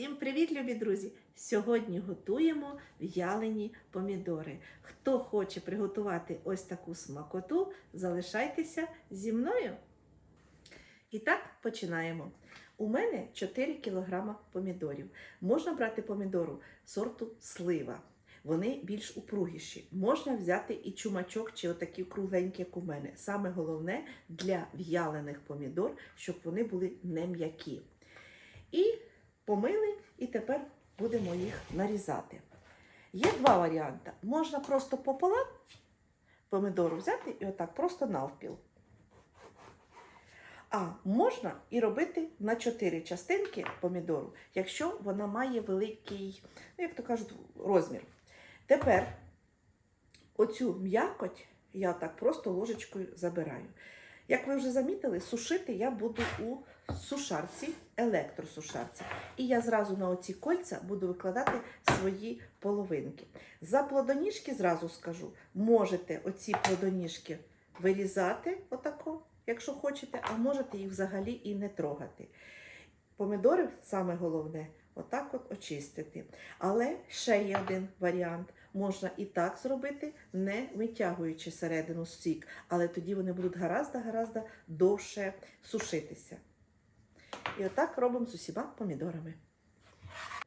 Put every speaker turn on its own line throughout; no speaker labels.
Всім привіт, любі друзі! Сьогодні готуємо в'ялені помідори. Хто хоче приготувати ось таку смакоту, залишайтеся зі мною. І так, починаємо. У мене 4 кг помідорів. Можна брати помідору сорту слива. Вони більш упругіші. Можна взяти і чумачок, чи отакі кругленькі, як у мене. Саме головне для в'ялених помідор, щоб вони були не м'які. І помили, і тепер будемо їх нарізати. Є два варіанти. Можна просто пополам помідору взяти і отак просто навпіл. А можна і робити на 4 частинки помідору, якщо вона має великий, ну, як то кажуть, розмір. Тепер оцю м'якоть я так просто ложечкою забираю. Як ви вже замітили, сушити я буду у сушарці, електросушарці. І я зразу на оці кольця буду викладати свої половинки. За плодоніжки зразу скажу, можете оці плодоніжки вирізати отако, якщо хочете, а можете їх взагалі і не трогати. Помідори, саме головне, отак от очистити. Але ще є один варіант. Можна і так зробити, не витягуючи середину сік, але тоді вони будуть гаразд-гаразд довше сушитися. І отак робимо з усіма помідорами.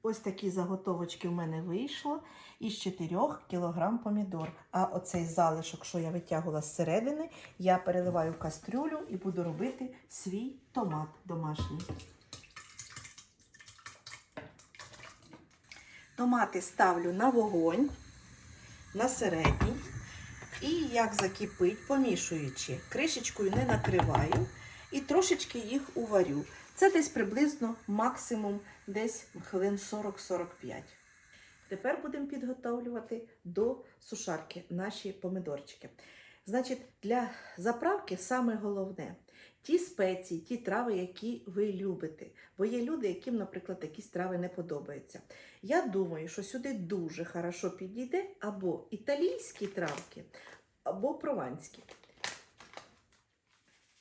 Ось такі заготовочки в мене вийшло із 4 кг помідор. А оцей залишок, що я витягувала з середини, я переливаю в кастрюлю і буду робити свій томат домашній. Томати ставлю на вогонь, на середній. І як закипить, помішуючи, кришечкою не накриваю і трошечки їх уварю. Це десь приблизно максимум десь хвилин 40-45. Тепер будемо підготовлювати до сушарки наші помидорчики. Значить, для заправки саме головне ті спеції, ті трави, які ви любите. Бо є люди, яким, наприклад, якісь трави не подобаються. Я думаю, що сюди дуже хорошо підійде або італійські травки, або прованські.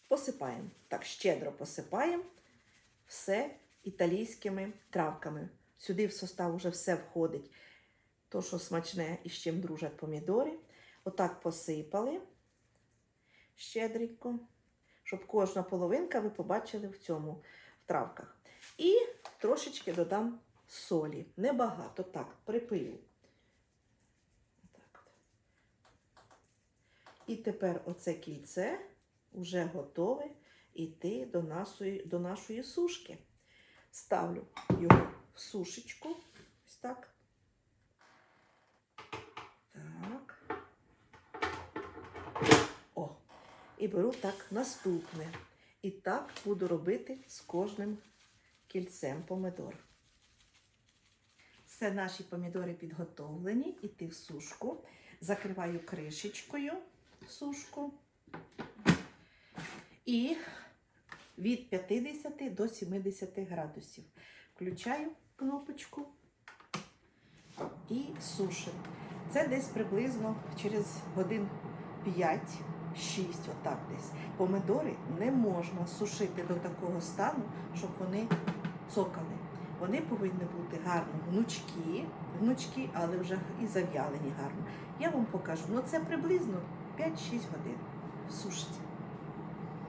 Посипаємо. Так, щедро посипаємо все італійськими травками. Сюди в состав вже все входить. То, що смачне і з чим дружать помідори. Отак посипали щедренько, щоб кожна половинка ви побачили в цьому в травках. І трошечки додам солі. Небагато, так, припию. Так. І тепер оце кільце вже готове йти до нашої, до нашої сушки. Ставлю його в сушечку. Ось. Так. І беру так наступне. І так буду робити з кожним кільцем помидор. Все наші помідори підготовлені. Іти в сушку. Закриваю кришечкою сушку. І від 50 до 70 градусів. Включаю кнопочку і сушимо. Це десь приблизно через годин 5-6, отак десь. Помидори не можна сушити до такого стану, щоб вони цокали. Вони повинні бути гарно гнучкі, гнучкі, але вже і зав'ялені гарно. Я вам покажу. Ну це приблизно 5-6 годин в сушці.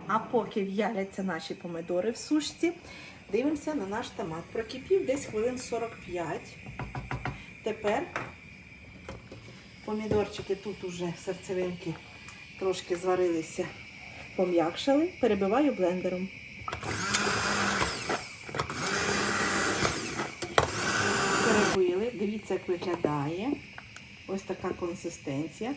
А поки в'яляться наші помидори в сушці, дивимося на наш томат. Прокипів десь хвилин 45. Тепер помідорчики тут уже серцевинки трошки зварилися, пом'якшали, перебиваю блендером. Перебили, дивіться, як виглядає. Ось така консистенція.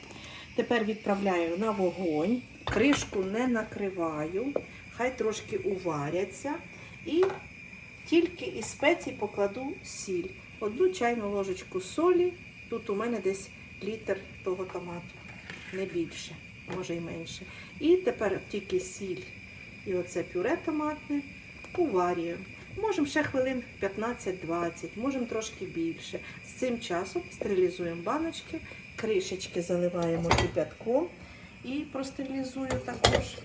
Тепер відправляю на вогонь, кришку не накриваю, хай трошки уваряться. І тільки із спецій покладу сіль. Одну чайну ложечку солі. Тут у мене десь літр того томату, не більше, може і менше. І тепер тільки сіль і оце пюре томатне уварюємо. Можемо ще хвилин 15-20, можемо трошки більше. З цим часом стерилізуємо баночки, кришечки заливаємо кипятком і простерилізую також.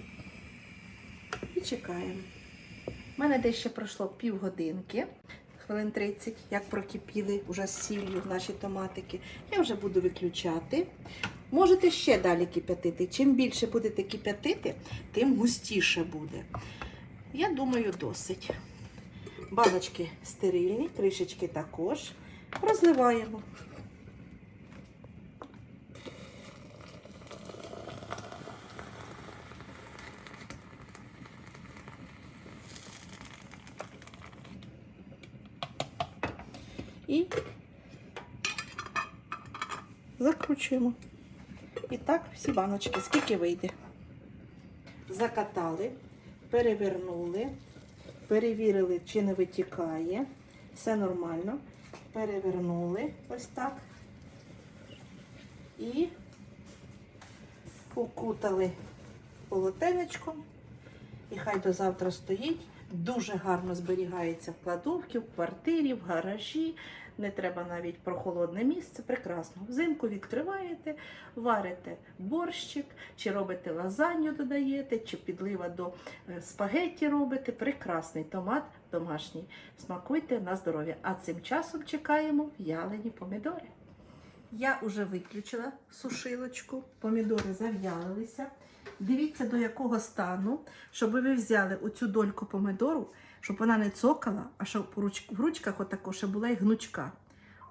І чекаємо. У мене десь ще пройшло півгодинки. хвилин 30, як прокипіли вже з сіллю наші томатики. Я вже буду виключати. Можете ще далі кип'ятити. Чим більше будете кип'ятити, тим густіше буде. Я думаю, досить. Баночки стерильні, кришечки також. Розливаємо. І закручуємо. І так, всі баночки, скільки вийде. Закатали, перевернули, перевірили, чи не витікає. Все нормально. Перевернули ось так. І укутали полотенечком. І хай до завтра стоїть. Дуже гарно зберігається в кладовці, в квартирі, в гаражі. Не треба навіть про холодне місце. Прекрасно. Взимку відкриваєте, варите борщик, чи робите лазанью, додаєте, чи підлива до е, спагетті робите. Прекрасний томат домашній. Смакуйте на здоров'я. А цим часом чекаємо в'ялені помідори. Я вже виключила сушилочку, помідори зав'ялилися. Дивіться, до якого стану, щоб ви взяли оцю дольку помидору, щоб вона не цокала, а щоб в ручках отако ще була і гнучка.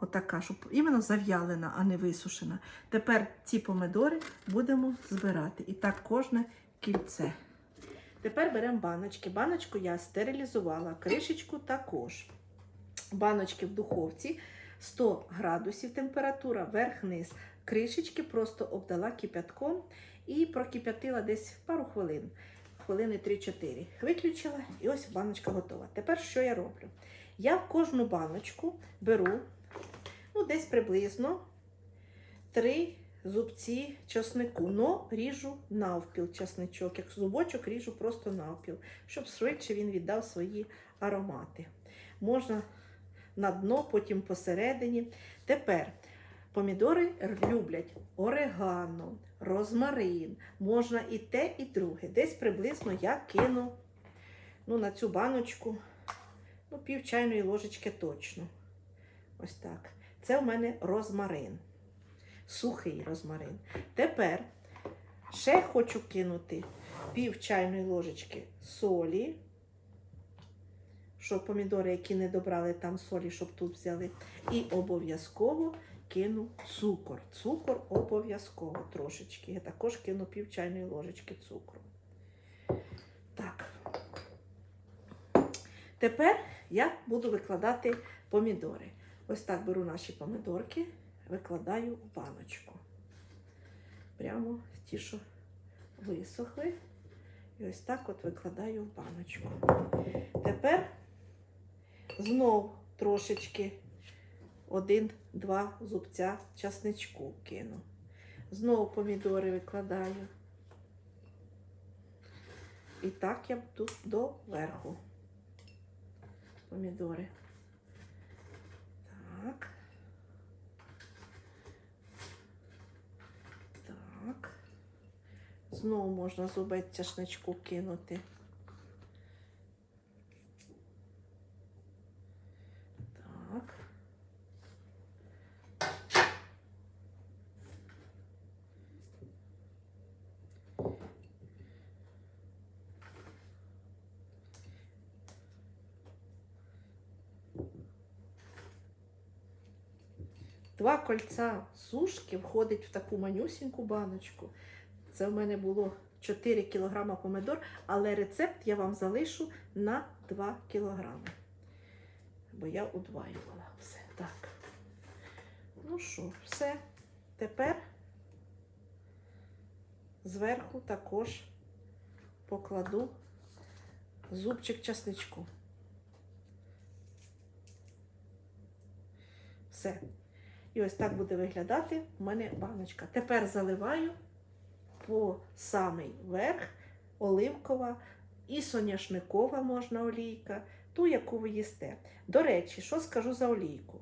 Отака, щоб іменно зав'ялена, а не висушена. Тепер ці помидори будемо збирати. І так кожне кільце. Тепер беремо баночки. Баночку я стерилізувала, кришечку також. Баночки в духовці 100 градусів температура, верх-низ. Кришечки просто обдала кипятком і прокип'ятила десь пару хвилин. Хвилини 3-4. Виключила і ось баночка готова. Тепер що я роблю? Я в кожну баночку беру ну, десь приблизно 3 зубці часнику, но ріжу навпіл часничок. Як зубочок ріжу просто навпіл, щоб швидше він віддав свої аромати. Можна на дно, потім посередині. Тепер помідори люблять орегано, розмарин. Можна і те, і друге. Десь приблизно я кину ну, на цю баночку ну, пів чайної ложечки точно. Ось так. Це в мене розмарин. Сухий розмарин. Тепер ще хочу кинути пів чайної ложечки солі щоб помідори, які не добрали там солі, щоб тут взяли. І обов'язково кину цукор. Цукор обов'язково трошечки. Я також кину пів чайної ложечки цукру. Так. Тепер я буду викладати помідори. Ось так беру наші помідорки, викладаю в баночку. Прямо ті, що висохли. І ось так от викладаю в баночку. Тепер знов трошечки один-два зубця часничку кину. Знову помідори викладаю. І так я буду до верху. Помідори. Так. Так. Знову можна зубець часничку кинути. Так. Два кольця сушки входить в таку манюсіньку баночку. Це в мене було 4 кг помидор, але рецепт я вам залишу на 2 кг. Бо я удваювала все. Так. Ну що, все. Тепер зверху також покладу зубчик часничку. Все. І ось так буде виглядати в мене баночка. Тепер заливаю по самий верх оливкова і соняшникова можна олійка, ту, яку ви їсте. До речі, що скажу за олійку?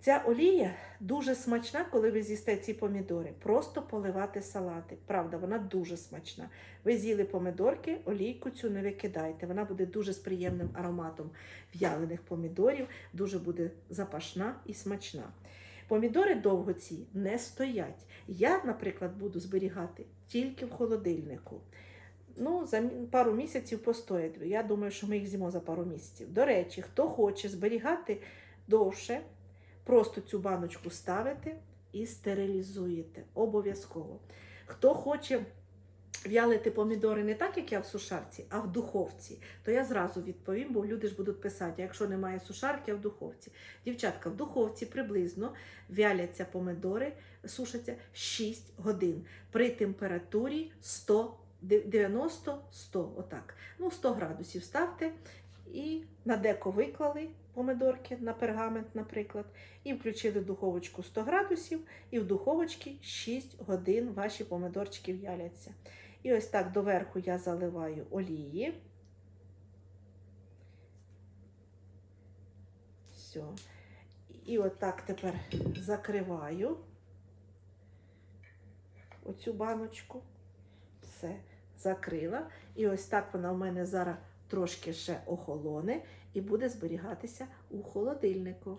Ця олія дуже смачна, коли ви з'їсте ці помідори. Просто поливати салати. Правда, вона дуже смачна. Ви з'їли помідорки, олійку цю не викидайте. Вона буде дуже з приємним ароматом в'ялених помідорів, дуже буде запашна і смачна. Помідори довго ці не стоять. Я, наприклад, буду зберігати тільки в холодильнику. Ну, за пару місяців постоять. Я думаю, що ми їх з'їмо за пару місяців. До речі, хто хоче зберігати довше, просто цю баночку ставите і стерилізуєте. Обов'язково. Хто хоче в'ялити помідори не так, як я в сушарці, а в духовці, то я зразу відповім, бо люди ж будуть писати, якщо немає сушарки, а в духовці. Дівчатка, в духовці приблизно вяляться помидори, сушаться 6 годин при температурі 100 90-100, отак. Ну, 100 градусів ставте і на деко виклали помидорки на пергамент, наприклад, і включили духовочку 100 градусів, і в духовочці 6 годин ваші помидорчики в'яляться. І ось так доверху я заливаю олії. Все. І отак тепер закриваю оцю баночку. Все, закрила. І ось так вона в мене зараз трошки ще охолоне і буде зберігатися у холодильнику.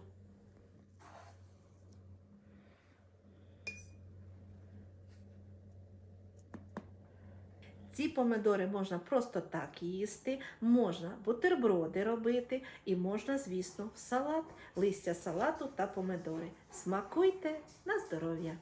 Ці помидори можна просто так їсти, можна бутерброди робити і можна, звісно, в салат, листя салату та помидори. Смакуйте на здоров'я!